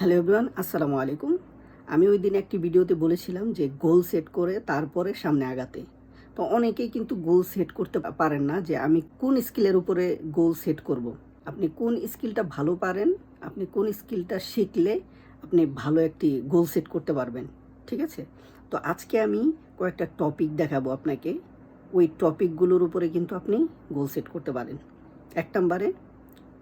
Hello everyone, আসসালামু আলাইকুম। আমি ওই দিন একটি ভিডিওতে বলেছিলাম যে গোল সেট করে তারপরে সামনে আগাতে। তো অনেকেই কিন্তু গোল সেট করতে পারেন না যে আমি কোন স্কিলের উপরে গোল সেট করব। আপনি কোন স্কিলটা ভালো পারেন, আপনি কোন স্কিলটা শিখলে আপনি ভালো একটি গোল সেট করতে পারবেন। ঠিক আছে? তো আজকে আমি কয়েকটা টপিক দেখাবো আপনাকে। ওই টপিকগুলোর উপরে কিন্তু আপনি গোল সেট করতে পারেন। এক নম্বরে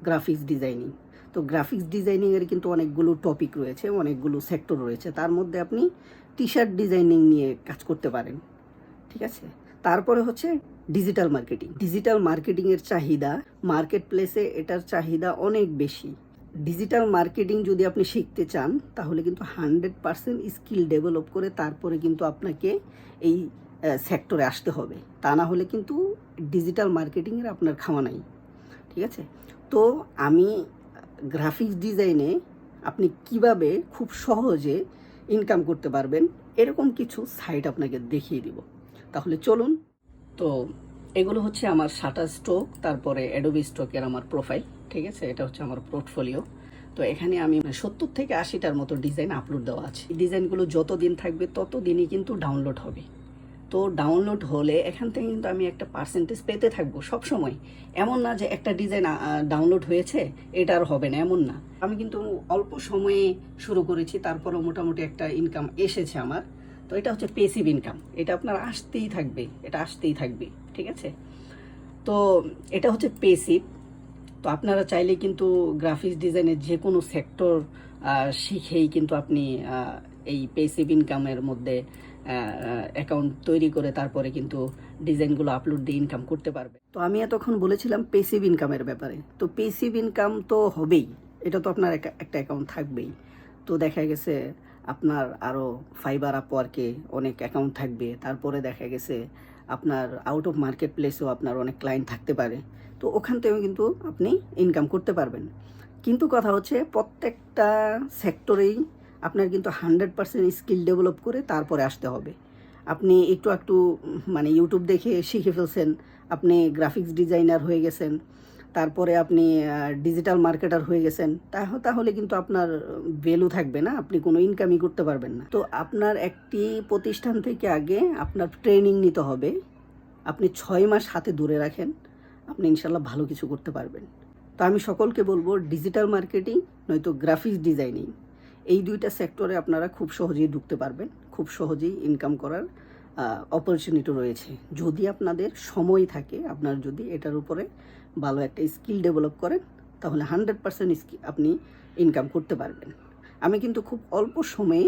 গ্রাফিক্স ডিজাইনিং। তো গ্রাফিক্স ডিজাইনিংয়ের কিন্তু অনেকগুলো টপিক রয়েছে, অনেকগুলো সেক্টর রয়েছে। তার মধ্যে আপনি টি শার্ট ডিজাইনিং নিয়ে কাজ করতে পারেন, ঠিক আছে? তারপরে হচ্ছে ডিজিটাল মার্কেটিং ডিজিটাল মার্কেটিংয়ের চাহিদা মার্কেট প্লেসে এটার চাহিদা অনেক বেশি। ডিজিটাল মার্কেটিং যদি আপনি শিখতে চান, তাহলে কিন্তু হান্ড্রেড পারসেন্ট স্কিল ডেভেলপ করে তারপরে কিন্তু আপনাকে এই সেক্টরে আসতে হবে। তা না হলে কিন্তু ডিজিটাল মার্কেটিংয়ের আপনার খাওয়া নাই, ঠিক আছে? তো আমি গ্রাফিক্স ডিজাইনে আপনি কীভাবে খুব সহজে ইনকাম করতে পারবেন, এরকম কিছু সাইট আপনাকে দেখিয়ে দিব। তাহলে চলুন। তো এগুলো হচ্ছে আমার শাটার স্ট্রোক তারপরে অ্যাডোবি স্ট্রোকের আমার প্রোফাইল ঠিক আছে? এটা হচ্ছে আমার পোর্টফোলিও তো এখানে আমি সত্তর থেকে আশিটার মতো ডিজাইন আপলোড দেওয়া আছে। ডিজাইনগুলো যত দিন থাকবে তত দিনই কিন্তু ডাউনলোড হবে। তো ডাউনলোড হলে এখান থেকে কিন্তু আমি একটা পার্সেন্টেজ পেতে থাকব সব সময় এমন না যে একটা ডিজাইন ডাউনলোড হয়েছে, এটা আর হবে না, এমন না। আমি কিন্তু অল্প সময়ে শুরু করেছি, তারপরও মোটামুটি একটা ইনকাম এসেছে আমার। তো এটা হচ্ছে পেসিভ ইনকাম এটা আপনার আসতেই থাকবে, এটা আসতেই থাকবে, ঠিক আছে? তো এটা হচ্ছে পেসিভ তো আপনারা চাইলে কিন্তু গ্রাফিক্স ডিজাইনের যে কোনো সেক্টর শিখেই কিন্তু আপনি এই পেসিভ ইনকামের মধ্যে অ্যাকাউন্ট তৈরি করে তারপরে কিন্তু ডিজাইনগুলো আপলোড দিয়ে ইনকাম করতে পারবে। তো আমি এতক্ষণ বলেছিলাম পেসিভ ইনকামের ব্যাপারে। তো পেসিভ ইনকাম তো হবেই, এটা তো আপনার একটা- অ্যাকাউন্ট থাকবেই। তো দেখা গেছে আপনার আরও ফাইবার আপওয়ার্কে অনেক অ্যাকাউন্ট থাকবে, তারপরে দেখা গেছে আপনার আউট অফ মার্কেট প্লেসেও আপনার অনেক ক্লায়েন্ট থাকতে পারে। তো ওখান থেকেও কিন্তু আপনি ইনকাম করতে পারবেন। কিন্তু কথা হচ্ছে প্রত্যেকটা সেক্টরেই আপনার কিন্তু হান্ড্রেড পার্সেন্ট স্কিল ডেভেলপ করে তারপরে আসতে হবে। আপনি একটু একটু মানে ইউটিউব দেখে শিখে ফেলছেন, আপনি গ্রাফিক্স ডিজাইনার হয়ে গেছেন, তারপরে আপনি ডিজিটাল মার্কেটার হয়ে গেছেন তাহ- তাহলে কিন্তু আপনার ভ্যালু থাকবে না, আপনি কোনো ইনকামই করতে পারবেন না। তো আপনার একটি প্রতিষ্ঠান থেকে আগে আপনার ট্রেনিং নিতে হবে, আপনি ছয় মাস হাতে ধরে রাখেন, আপনি ইনশাল্লাহ ভালো কিছু করতে পারবেন। তো আমি সকলকে বলব ডিজিটাল মার্কেটিং নয়তো গ্রাফিক্স ডিজাইনিং এই দুইটা সেক্টরে আপনারা খুব সহজেই ঢুকতে পারবেন, খুব সহজেই ইনকাম করার অপরচুনিটি রয়েছে। যদি আপনাদের সময় থাকে, আপনার যদি এটার উপরে ভালো একটা স্কিল ডেভেলপ করেন, তাহলে হান্ড্রেড পার্সেন্ট আপনি ইনকাম করতে পারবেন। আমি কিন্তু খুব অল্প সময়ে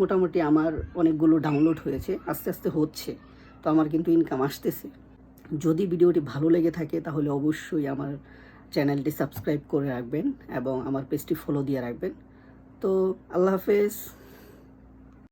মোটামুটি আমার অনেকগুলো ডাউনলোড হয়েছে, আস্তে আস্তে হচ্ছে, তো আমার কিন্তু ইনকাম আসতেছে। যদি ভিডিওটি ভালো লেগে থাকে, তাহলে অবশ্যই আমার চ্যানেলটি সাবস্ক্রাইব করে রাখবেন এবং আমার পেজটি ফলো দিয়ে রাখবেন। তো আল্লাহ হাফেজ।